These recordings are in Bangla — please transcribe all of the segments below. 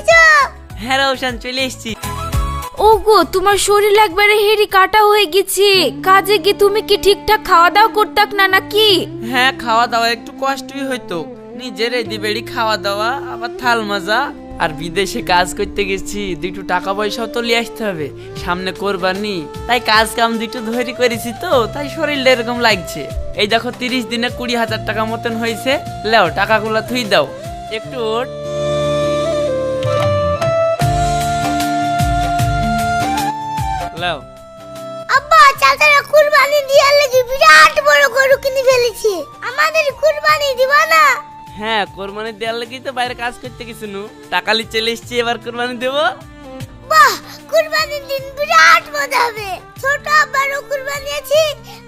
এসেছ হ্যাঁ রৌশান চলে এসছি। ওগো তোমার শরীর একবারে হেরি কাটা হয়ে গেছে। কাজে গিয়ে তুমি কি ঠিকঠাক খাওয়া দাওয়া করতাক না নাকি? হ্যাঁ খাওয়া দাওয়া একটু কষ্টই হইতো। নিজের এদিবেড়ি খাওয়া দাওয়া আবার থাল মাজা। আর বিদেশে কাজ করতে গেছি দুটো টাকা পয়সাও তো নিয়ে আসতে হবে। সামনে কোরবানি তাই কাজ কাম দুটো ধরি করেছি তো তাই শরীরটা এরকম লাগছে। এই দেখো তিরিশ দিনে কুড়ি হাজার টাকা মতন হয়েছে। লেও টাকাগুলো থুই দাও। একটু ওঠ। লেও আব্বা চাচারা কুরবানি দেওয়ার লাগি বিরাট বড় গরু কিনে ফেলেছি। আমাদের কুরবানি দিবা না। হ্যাঁ কোরবানি দেওয়ার লাগেই তো বাইরে কাজ করতে গেছি নু। টাকা লি চলে এসছি এবার কোরবানি দেবো। বাহ কুরবানির দিন বিরাট মজা হবে। ছোট আব্বারও কুরবানি আছে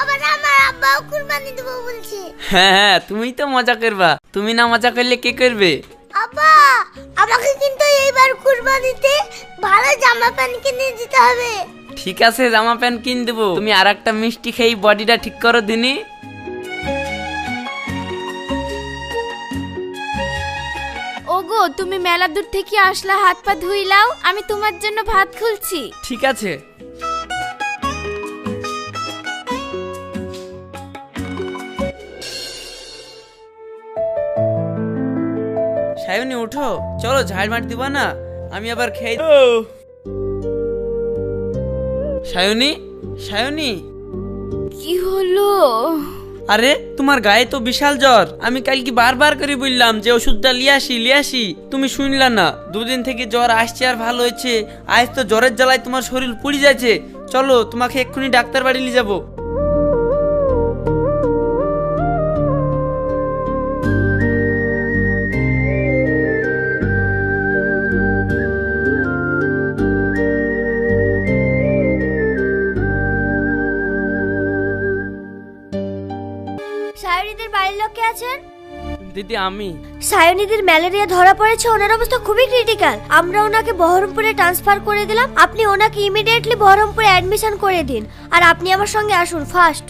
আবার আমার আব্বাও কুরবানি দেবো বলছে। হ্যাঁ হ্যাঁ তুমিই তো মজা করবা। তুমি না মজা করলে কে করবে? আব্বা আমাকে কিন্তু এইবার কুরবানিতে ভালো জামা প্যান্ট কিনে দিতে হবে। ঠিক আছে জামা প্যান্ট কিন দেবো। তুমি আর একটা মিষ্টি খেয়ে বডিটা ঠিক করো দিনি। ওগো তুমি মেলা দূর থেকে আসলা হাত পা ধুইলাও আমি তোমার জন্য ভাত খুলছি। ঠিক আছে। সায়নি উঠো। চলো ঝাড় মার দিবা না। আমি আবার খেয়ে সায়নি সায়নি। কি হলো? আরে তোমার গায়ে তো বিশাল জ্বর। আমি কালকে বারবার করে বললাম যে ওষুধটা লিয়াসি লিয়াসি তুমি শুনলা না দুদিন থেকে জ্বর আসছে আর ভালো হয়েছে। আজ তো জ্বরের জ্বালায় তোমার শরীর পুড়ে যাচ্ছে। চলো তোমাকে এক্ষুনি ডাক্তার বাড়ি নিয়ে যাব। আছেন? দিদি আমি। সায়নীদের ম্যালেরিয়া ধরা পড়েছে ওনার অবস্থা খুবই ক্রিটিক্যাল আমরা ওনাকে বহরমপুরে ট্রান্সফার করে দিলাম। আপনি ওনাকে ইমিডিয়েটলি বহরমপুরে অ্যাডমিশন করে দিন। আর আপনি আমার সঙ্গে আসুন ফার্স্ট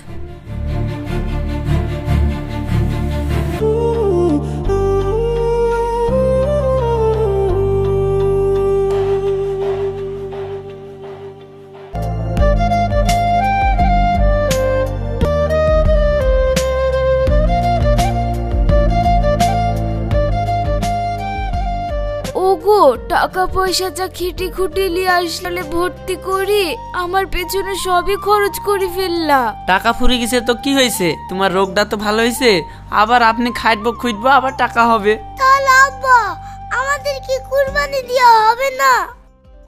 পয়সা যা খেটে খুটে নিয়ে আসলে ভর্তি করি আমার পেছনে সবই খরচ করে ফেললা। টাকা ফুরে গেছে তো কি হয়েছে? তোমার রোগটা তো ভালো হয়েছে? আবার আপনি খাইটবো খুঁজবো আবার টাকা হবে। তাহলে আব্বা আমাদের কি কুরবানি দেওয়া হবে না?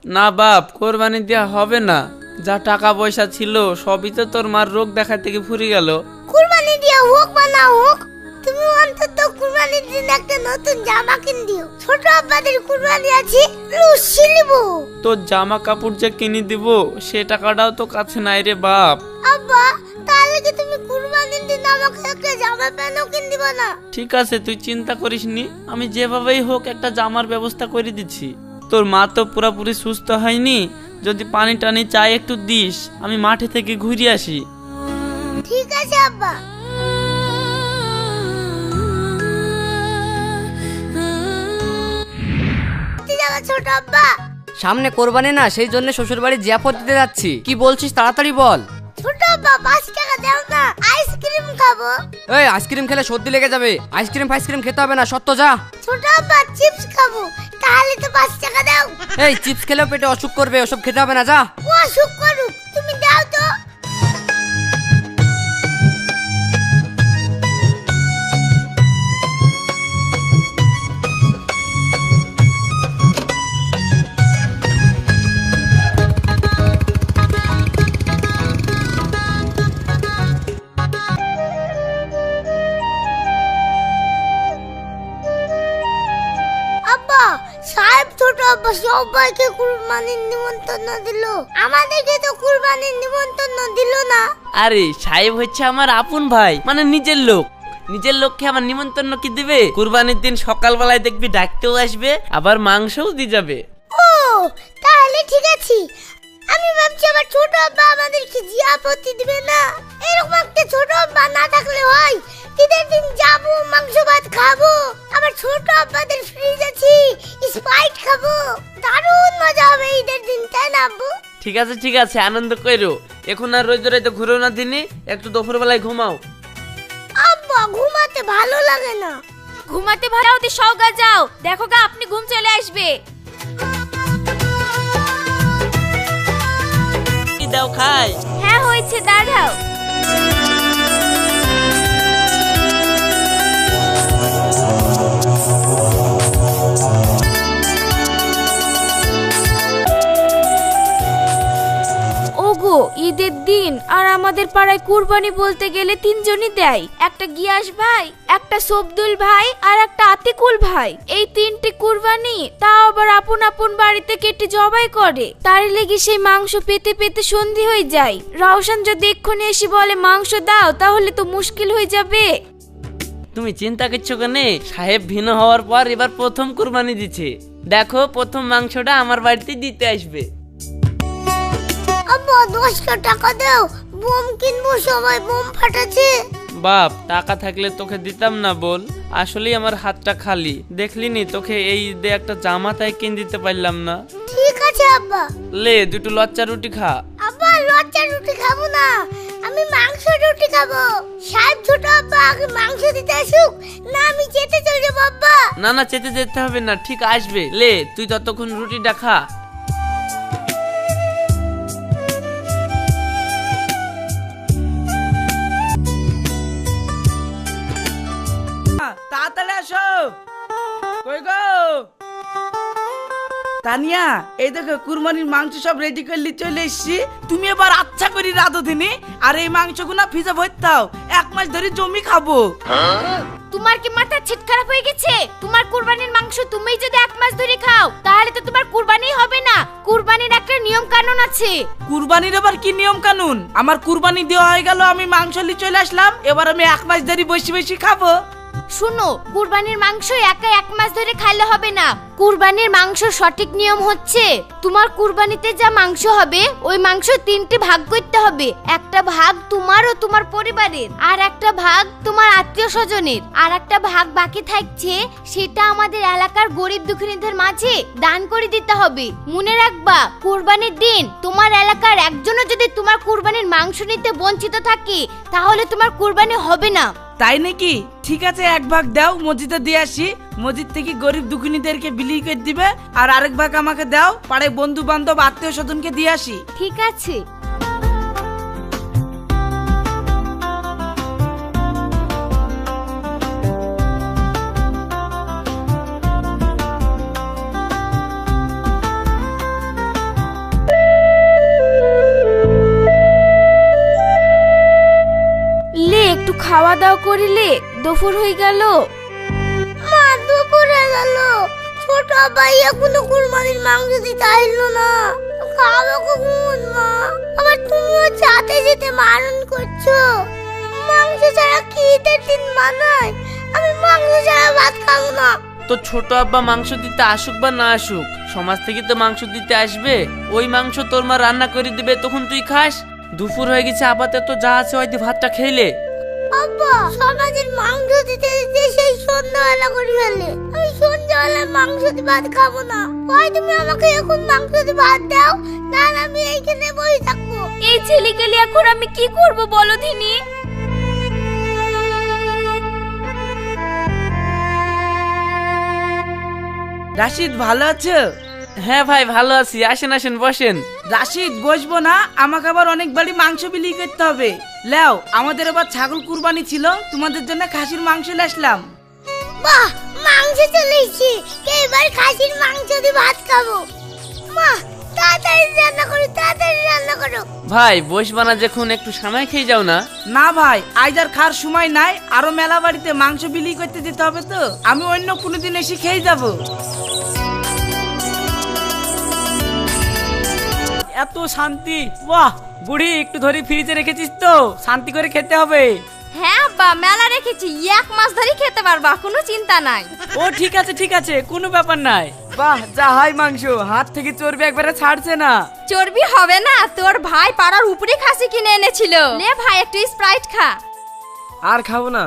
না বাপ কোরবানি দেওয়া হবে না। যা টাকা পয়সা ছিল সবই তো তোর মার রোগ দেখা থেকে ফুরে গেল। কুরবানি দেওয়া হোক বা না হোক তুমি অন্তত কুরবানির দিন একটা নতুন জামা কিন দিও। ছোট আব্বাদের কুরবানি আছে লুচি নিবো তোর জামা কাপড় যে কিনে দিব সে টাকাটাও তো কাছে নাই রে বাপ। আব্বা তাহলে কি তুমি কুরবানির দিন আমাকে একটা জামা প্যান্টও কিন দিবা না? ঠিক আছে তুই চিন্তা করিস নি। আমি যেভাবেই হোক একটা জামার ব্যবস্থা করে দিচ্ছি। তোর মা তো পুরোপুরি সুস্থ হয়নি। যদি পানি টানি চাই একটু দিস আমি মাঠে থেকে ঘুরে আসি। ঠিক আছে আব্বা। ছোট আব্বা সামনে কোরবানি না সেই জন্য শ্বশুর বাড়ি জিয়াফত দিতে যাচ্ছি। কি বলছিস তাড়াতাড়ি বল। ছোট আব্বা পাঁচ টাকা দাও না আইসক্রিম খাব। এই আইসক্রিম খেলে সর্দি লেগে যাবে। আইসক্রিম ফাইসক্রিম খেতে হবে না সত্য যা। ছোট আব্বা চিপস খাব তাহলে তো পাঁচ টাকা দাও। এই চিপস খেলেও পেটে অসুখ করবে ওসব খেতে হবে না যা। ও অসুখ করুক তুমি দাও তো। সবাইকে কুরবানির নিমন্ত্রণ দিল। আমাদেরকে তো কুরবানির নিমন্ত্রণ দিল না। আরে সাহেব হচ্ছে আমার আপন ভাই মানে নিজের লোক। নিজের লোককে আমার নিমন্ত্রণ কি দিবে? কুরবানির দিন সকালবেলায় দেখবি ডাকতেও আসবে আবার মাংসও দিয়ে যাবে। ও তাহলে ঠিক আছে। আমি ভাবছি আমার ছোট আব্বা আমাদেরকে যে আপত্তি দিবে না। এরকম একটা ছোট আব্বা না থাকলে হয়। ঈদের দিন যাব মাংস ভাত খাব। আবার ছোট আব্বাদের ফ্রিজ আছে স্প্রাইট খাব। দারুণ মজা হবে ঈদের দিন তাই না আব্বু? ঠিক আছে ঠিক আছে আনন্দ করো এখন আর রোজ রোজ ঘুরো না দিনে একটু দুপুরবেলায় ঘুমাও। আব্বা ঘুমাতে ভালো লাগে না। ঘুমাতে ভাড়াও দিয়ে সওগা যাও। দেখো গা আপনি ঘুম চলে আসবে। দাও খাই। হ্যাঁ হয়েছে দাঁড়াও। ওগো ঈদের দিন আর আমাদের পাড়ায় কুরবানি বলতে গেলে তিনজনই দেয়। একটা গিয়াস ভাই, একটা সবদুল ভাই আর একটা আতিকুল ভাই। এই তিনটে কুরবানি তা আবার আপন আপন বাড়িতে কেটে জবাই করে। তার লেগে সেই মাংস পেতে পেতে সন্ধি হয়ে যায়। রাউসান যদি এক্ষুনি এসে বলে, মাংস দাও, তাহলে তো মুশকিল হয়ে যাবে। তুমি চিন্তা করছ কেনে? সাহেব ভিন্ন হওয়ার পর এবার প্রথম কুরবানি দিচ্ছে। দেখো, প্রথম মাংসটা আমার বাড়িতে দিতে আসবে। আব্বা দশটা টাকা দাও। বোম কিনবো সবাই বোম ফাটাচ্ছে। বাপ টাকা থাকলে তোকে দিতাম না বল আসলেই আমার হাতটা খালি। দেখলি নি তোকে এই ঈদে একটা জামা তাই কিন দিতে পারলাম না। ঠিক আছে আব্বা। লে দুটো লচ্চা রুটি খা। আব্বা লজ্জা রুটি খাব না। আমি মাংস রুটি খাব। সাহেব ছোট আব্বা আগে মাংস দিতে আসুক। না আমি যেতে চলে যাব আব্বা। না না চেতে যেতে হবে না। ঠিক আসবে। লে তুই ততক্ষণ রুটিটা খা। তানিয়া এই দেখো কুরবানির মাংস সব রেডি করলি চলে এসছি। তুমি এবার আচ্ছা করি রাধো দিনে আর এই মাংসগুলো ফ্রিজে ভরতাও এক মাস ধরে জমি খাব। তোমার কি মাথা ছিট খারাপ হয়ে গেছে? তোমার কুরবানির মাংস তুমি যদি এক মাস ধরে খাও তাহলে তো তোমার কুরবানি হবে না। কুরবানির একটা নিয়ম কানুন আছে। কুরবানির আবার কি নিয়ম কানুন আমার কুরবানি দেওয়া হয়ে গেল আমি মাংস নিয়ে চলে আসলাম। এবার আমি এক মাস ধরে বসে বসে খাব। শুনো, কুরবানির মাংস একা এক মাস ধরে খাইলে হবে না। কুরবানির মাংস সঠিক নিয়ম হচ্ছে, তোমার কুরবানিতে যা মাংস হবে, ওই মাংস তিনটি ভাগ করতে হবে। একটা ভাগ তোমার ও তোমার পরিবারের, আর একটা ভাগ তোমার আত্মীয় স্বজনের আর একটা ভাগ বাকি থাকছে, সেটা আমাদের এলাকার গরিব দুঃখীদের মাঝে দান করে দিতে হবে। মনে রাখবা, কুরবানির দিন তোমার এলাকার একজনও যদি তোমার কুরবানির মাংস নিতে বঞ্চিত থাকে, তাহলে তোমার কুরবানি হবে না। তাই নাকি? ঠিক আছে, এক ভাগ দাও, মসজিদে দিয়ে আসি। মসজিদ থেকে গরিব দুঃখিনীদেরকে বিলি করে দিবে, আর আরেক ভাগ আমাকে দাও, পাড়ায় বন্ধু বান্ধব আত্মীয় স্বজনকে দিয়ে আসি। ঠিক আছে। একটু খাওয়া দাওয়া করিলে দুপুর হয়ে গেল। মা দুপুরে গেল। ছোট ভাই এখনও কুরবানির মাংস দিতে আসলো না। খাব কখন মা? আবার তুমিও চাতে যেতে মারণ করছ। মাংস ছাড়া কি ঈদের দিন মানায় আমি মাংস ছাড়া ভাত খাব না। তো ছোট আব্বা মাংস দিতে আসুক বা না আসুক সমাজ থেকে তো মাংস দিতে আসবে। ওই মাংস তোর মা রান্না করে দিবে তখন তুই খাস। দুপুর হয়ে গেছে আপাতত যা আছে হয়তো ভাতটা খেলে আব্বা সমাজের মাংস দিতে দিতে সেই সন্ধ্যাবেলা করে ফেলে আমি সন্ধ্যাবেলা মাংস দিয়ে ভাত খাব না। ভাই তুমি আমাকে এখন মাংস দিয়ে ভাত দাও না আমি এইখানে বসে থাকব। এই ছেলেকে এখন আমি কি করব বলো দিনি রাশিদ ভালো আছো? হ্যাঁ ভাই ভালো আছি। আসেন আসেন বসেন। রাশিদ বসবো না আমাকে আবার অনেক বাড়ি মাংস বিলি করতে হবে। লেও আমাদের আবার ছাগল কুরবানি ছিল তোমাদের জন্য খাসির মাংস নিয়ে আসলাম। বাহ মাংস চলে এসেছি। এবার খাসির মাংস দিয়ে ভাত খাব? মা তাড়াতাড়ি রান্না করো তাড়াতাড়ি রান্না করো। ভাই বস না যখন একটু সময় খেয়ে যাও না। না ভাই আজ আর খাওয়ার সময় নাই আরও মেলা বাড়িতে মাংস বিলি করতে যেতে হবে তো। আমি অন্য কোনোদিন এসে খেয়ে যাব। এত শান্তি। বাহ বুড়ি একটু ধরে ফ্রিজে রেখেছিস তো? শান্তি করে খেতে হবে। হ্যাঁ আব্বা মেলা রেখেছি। এক মাস ধরে খেতে পারবা কোনো চিন্তা নাই। ও ঠিক আছে ঠিক আছে কোনো ব্যাপার নাই। বাহ যা হয় মাংস হাত থেকে চর্বি একবারে ছাড়ছে না। চর্বি হবে না তোর ভাই পাড়ার উপরে খাসি কিনে এনেছিল। নে ভাই একটু স্প্রাইট খা। আর খাব না।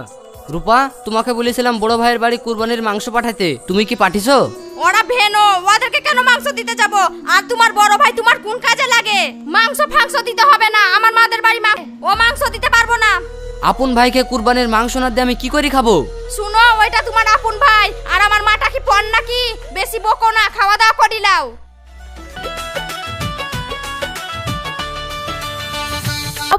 রূপা তোমাকে বলেছিলাম বড় ভাইয়ের বাড়ি কুরবানির মাংস পাঠাতে তুমি কি পাঠিয়েছো? ওরা ভেনো ওদেরকে কেন মাংস দিতে যাব? আর তোমার বড় ভাই তোমার কোন কাজে লাগে? মাংস ফাংস দিতে হবে না আমার মাদের বাড়ি মা- ও মাংস দিতে পারব না। আপন ভাইকে কুরবানির মাংস না দিয়ে আমি কি করে খাব? শুনো ওইটা তোমার আপন ভাই আর আমার মাটা কি পণ নাকি? বেশি বকো না খাওয়া দাওয়া করিলাও।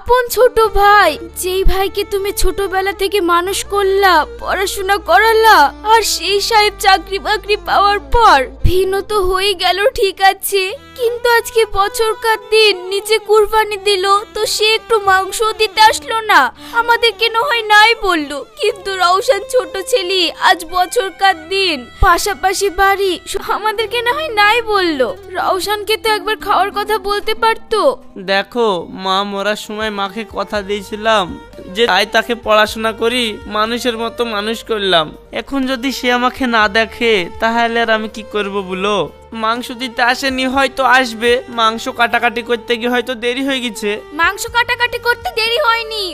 আপন ছোট ভাই, যেই ভাইকে তুমি ছোটবেলা থেকে মানুষ করলা, পড়াশোনা করালা, আর সেই সাহেব চাকরি বাকরি পাওয়ার পর ভিন্ন তো হয়ে গেল, ঠিক আছে। কিন্তু আজকে বছরকার দিন নিজে কুরবানি দিল, তো সে একটু মাংস দিতে আসলো না। আমাদের কেন হয় নাই বলল। কিন্তু রওশন ছোট ছেলে, আজ বছরকার দিন। পাশাপাশি বাড়ি আমাদের কেন হয় নাই বলল। রওশনকে তো একবার খাওয়ার কথা বলতে পারতো। দেখো, মা মরার সময় মাকে কথা দিয়েছিলাম যে তাই তাকে পড়াশোনা করি, মানুষের মতো মানুষ করলাম। এখন যদি সে আমাকে না দেখে, তাহলে আর আমি কি করব বলো মাংস দিতে আসেনি হয়তো আসবে। মাংস কাটাকাটি করতে গিয়ে হয়তো দেরি হয়ে গেছে। মাংস কাটাকাটি করতে দেরি হয়নি।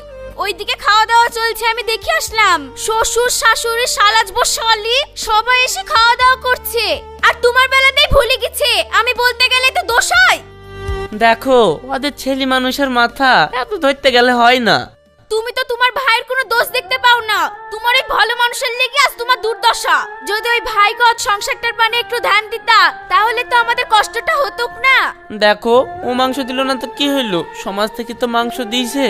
ওইদিকে খাওয়া দাওয়া চলছে আমি দেখে আসলাম। শ্বশুর শাশুড়ি শালাজবো শালি সবাই এসে খাওয়া দাওয়া করছে। আর তোমার বেলাতেই ভুলে গেছে আমি বলতে গেলে তো দোষ হয়। দেখো ওদের ছেলে মানুষের মাথা এত ধরতে গেলে হয় না। তুমি তো তোমার ভাইয়ের কোনো দোষ দেখতে পাও না। তোমার এই ভালো মানুষের লেগে আজ তোমার দুর্দশা। যদি ওই ভাই গজ সংসারটার পানে একটু ধ্যান দিতা তাহলে তো আমাদের কষ্টটা হতো না। দেখো ও মাংস দিল না তো কি হইল? সমাজ থেকে তো মাংস দিয়েছে।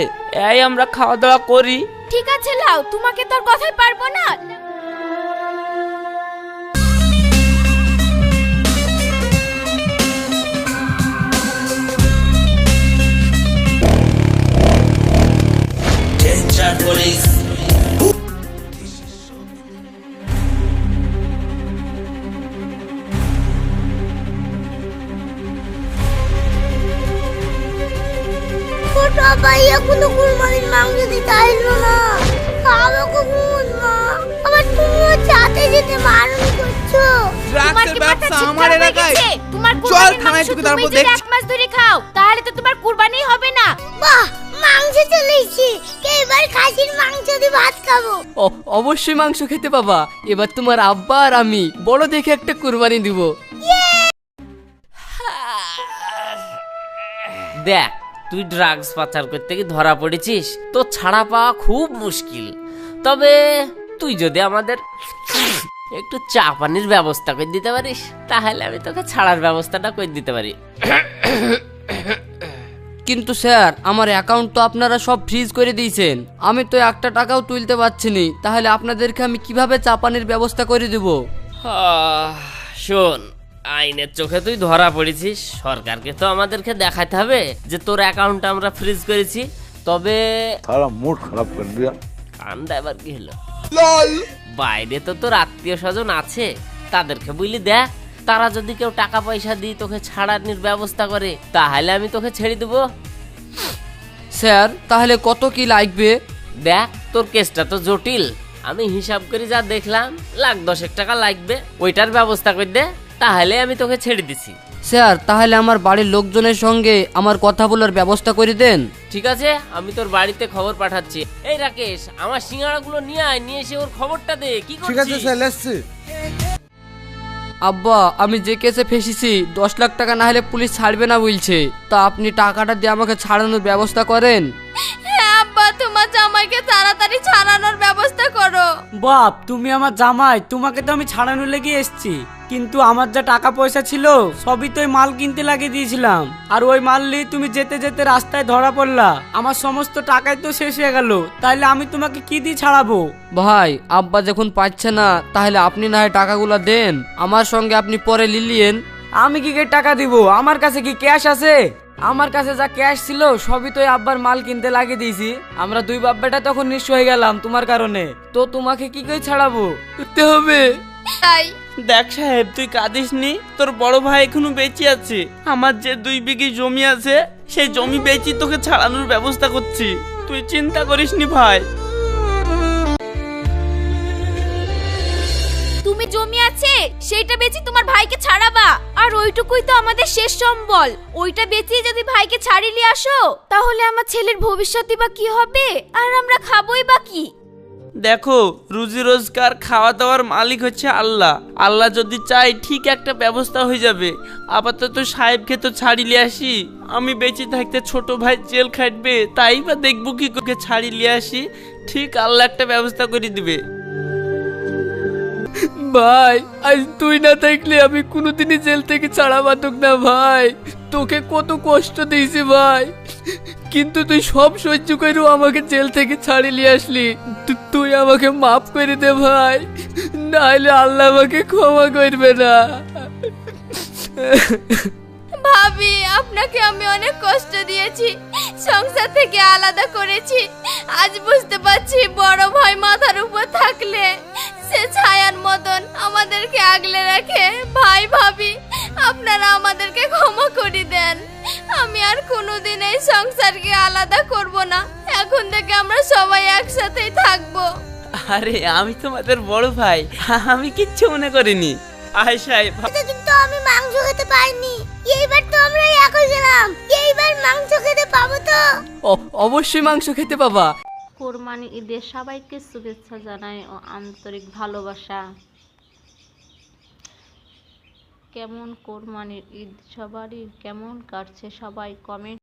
এই আমরা খাওয়া দাওয়া করি। ঠিক আছে লাও। তোমাকে তো আর কথাই পারব না। তোমার চল থানায় মাংস ঢুকে তুমি তারপর যদি এক মাস ধরে খাও তাহলে তো তোমার কুরবানি হবে না। বাহ মাংস চলে এবার খাসির মাংস দিয়ে ভাত খাব? ও অবশ্যই মাংস খেতে পাবা। এবার তোমার আব্বা আর আমি বড় দেখে একটা কুরবানি দিব। দেখ তুই ড্রাগস পাচার করতে কি ধরা পড়েছিস? তো ছাড়া পাওয়া খুব মুশকিল। তবে তুই যদি আমাদের একটু চা পানির ব্যবস্থা করে দিতে পারিস তাহলে আমি তোকে ছাড়ার ব্যবস্থাটা করে দিতে পারি। কিন্তু স্যার আমার অ্যাকাউন্ট তো আপনারা সব ফ্রিজ করে দিয়েছেন। আমি তো একটা টাকাও তুলতে পারছি নি তাহলে আপনাদেরকে আমি কীভাবে চা পানির ব্যবস্থা করে দেব? আহ, শোন আইনের চোখে তুই ধরা পড়েছিস সরকারকে তো আমাদেরকে দেখাতে হবে যে তোর অ্যাকাউন্ট আমরা ফ্রিজ করেছি। তবে সারা মুড খারাপ করে দিয়া কান্দা এবার কি হলো? বাইরে তো তোর আত্মীয় স্বজন আছে তাদেরকে বুঝলি দেখ তারা যদি কেউ টাকা পয়সা দিয়ে তোকে ছাড়ানির ব্যবস্থা করে তাহলে আমি তোকে ছেড়ে দেবো। স্যার তাহলে কত কি লাগবে? দেখ তোর কেসটা তো জটিল। আমি হিসাব করি যা দেখলাম লাখ দশেক টাকা লাগবে। ওইটার ব্যবস্থা করে দে। তাহলে আমি তোকে ছেড়ে দিছি। স্যার তাহলে আমার বাড়ির লোকজনের সঙ্গে আমার কথা বলার ব্যবস্থা করে দেন। ঠিক আছে আমি তোর বাড়িতে খবর পাঠাচ্ছি। এই রাকেশ আমার সিঙ্গাড়াগুলো নিয়ে আয় নিয়ে এসে ওর খবরটা দে কি ঠিক আছে করছিস? স্যার এসছি আব্বা আমি যে কেসে ফেসেছি দশ লাখ টাকা না হলে পুলিশ ছাড়বে না বলছে। তা আপনি টাকাটা দিয়ে আমাকে ছাড়ানোর ব্যবস্থা করেন। তোমার জামাইকে তাড়াতাড়ি ছাড়ানোর ব্যবস্থা করো। বাপ তুমি আমার জামাই তোমাকে তো আমি ছাড়ানো লেগে এসছি। কিন্তু আমার যা টাকা পয়সা ছিল সবই তো ওই মাল কিনতে লাগিয়ে দিয়েছিলাম। আর ওই মাল নিয়ে তুমি যেতে যেতে রাস্তায় ধরা পড়লা। আমার সমস্ত টাকাই তো শেষ হয়ে গেল। তাইলে আমি তোমাকে কি দিয়ে ছাড়াবো? ভাই আব্বা যখন পাচ্ছে না তাহলে আপনি না হয় টাকাগুলো দেন। আমার সঙ্গে আপনি পরে লিলিয়েন। আমি কি কে টাকা দিব? আমার কাছে কি ক্যাশ আছে? আমার কাছে যা ক্যাশ ছিল সবই তো আব্বার মাল কিনতে লাগিয়ে দিয়েছি। আমরা দুই বাব্বাটা তখন নিঃস্ব হয়ে গেলাম তোমার কারণে। তো তোমাকে কি করে ছাড়াবো? করতে হবে। তাই? দেখ সাহেব তুই কাঁদিস নি তোর বড় ভাই এখনও বেঁচে আছে। আমার যে দুই বিঘি জমি আছে সেই জমি বেচি তোকে ছাড়ানোর ব্যবস্থা করছি। তুই চিন্তা করিস নি ভাই। তুমি আছে? সেইটা বেচি তোমার ভাইকে ছাড়াবা। আর ওইটুকুই তো আমাদের শেষ সম্বল। ওইটা বেচি যদি ভাইকে ছাড়িয়ে আসো, তাহলে আমার ছেলের ভবিষ্যৎই বা কি হবে? আর আমরা খাবোই বা কি? দেখো, রুজি রোজগার খাওয়া দাওয়ার মালিক হচ্ছে আল্লাহ। আল্লাহ যদি চাই ঠিক একটা ব্যবস্থা হয়ে যাবে। আপাতত সাহেবকে তো ছাড়িলে আসি। আমি বেঁচে থাকতে ছোট ভাই জেল খাটবে, তাই বা দেখব কি করে ছাড়িলে আসি। ঠিক আল্লাহ একটা ব্যবস্থা করে দিবে। ভাই, আজ তুই না থাকলে আমি কোনোদিনই জেল থেকে ছাড়া পাতুক না ভাই। তোকে কত কষ্ট দিয়েছি ভাই। কিন্তু তুই সব সহ্য করেও আমাকে জেল থেকে ছাড়িয়ে আসলি। তুই আমাকে মাফ করে দে ভাই। নাহলে আল্লাহ আমাকে ক্ষমা করবে না। ভাবি, আপনাকে আমি অনেক কষ্ট দিয়েছি। সংসার থেকে আলাদা করেছি। আজ বুঝতে পারছি বড় ভাই মাথার উপর থাকলে সে ছায়ার মতন আমাদেরকে আগলে রাখে ভাই ভাবি আপনারা আমাদেরকে ক্ষমা করে দেন। আমি আর কোনোদিন এই সংসারকে আলাদা করব না। এখন থেকে আমরা সবাই একসাথেই থাকব। আরে আমি তোমাদের বড় ভাই। আমি কিচ্ছু মনে করিনি। আয় সাহেব এতদিন তো আমি মাংস খেতে পাইনি। এইবার তো আমরা এক হয়ে গেলাম। এইবার মাংস খেতে পাবো তো? অবশ্যই মাংস খেতে পাবা। কোরবানি ঈদের সবাইকে শুভেচ্ছা জানাই ও আন্তরিক ভালোবাসা। কেমন কোরবানির ঈদ? সবারই কেমন কাটছে? সবাই কমেন্ট